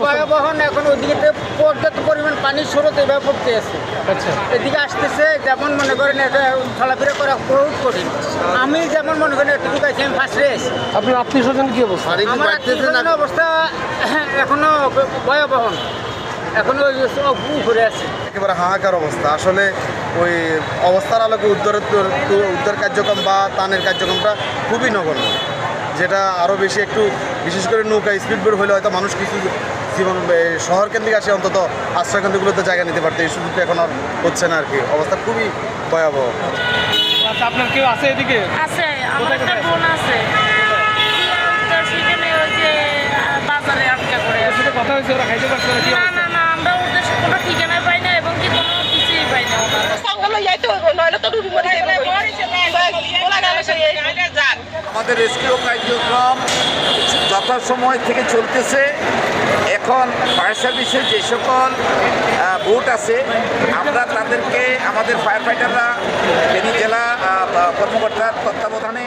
অবস্থা ভয়াবহ না, এখন ওদিকে পর্যাপ্ত পরিমাণ পানির স্রোত এভাবে পড়তে আছে। আচ্ছা। এদিকে আসতেছে যেমন মনে করেন এটা চলাফেরা করা বহুত কঠিন। আমি যেমন মনে করেন এতটুকু আছি আমি ফার্স্ট রেস। আপনার আত্মীয় স্বজন কি অবস্থা? আমার আত্মীয় অবস্থা এখনও ভয়াবহ এখনও ঘুরে আছে। একেবারে হাহাকার অবস্থা। আসলে ওই অবস্থার আলোকে উদ্ধারের তো- উদ্ধার কার্যক্রম বা তানের কার্যক্রমটা খুবই নগণ্য। যেটা আরও বেশি একটু বিশেষ করে নৌকা স্পিড বোট হলে হয়তো মানুষ কিছু জীবন শহর কেন্দ্রিক আসে অন্তত আশ্রয় কেন্দ্রগুলোতে জায়গা নিতে পারতো। এই সুযোগটা এখন আর হচ্ছে না আর কি অবস্থা খুবই ভয়াবহ। আচ্ছা আপনার কেউ আছে এদিকে? আছে আমার একটা বোন আছে। সেখানে ওই যে বাজারে আটকা করে আছে সাথে কথা হয়েছে ওরা খাইতে পারছে না কি না অবস্থা? না না আমরা ওদের কোনো ঠিকানা পাই না এবং কি কোনো কিছুই পাই না। সঙ্গে নইলে তো ডুবি মরে যাবে আমাদের রেস্কিউ কার্যক্রম যথাসময় থেকে চলতেছে। এখন ফায়ার সার্ভিসের যে সকল বোট আছে, আমরা তাদেরকে, আমাদের ফায়ার ফাইটাররা জেলা কর্মকর্তার কর্মকর্তার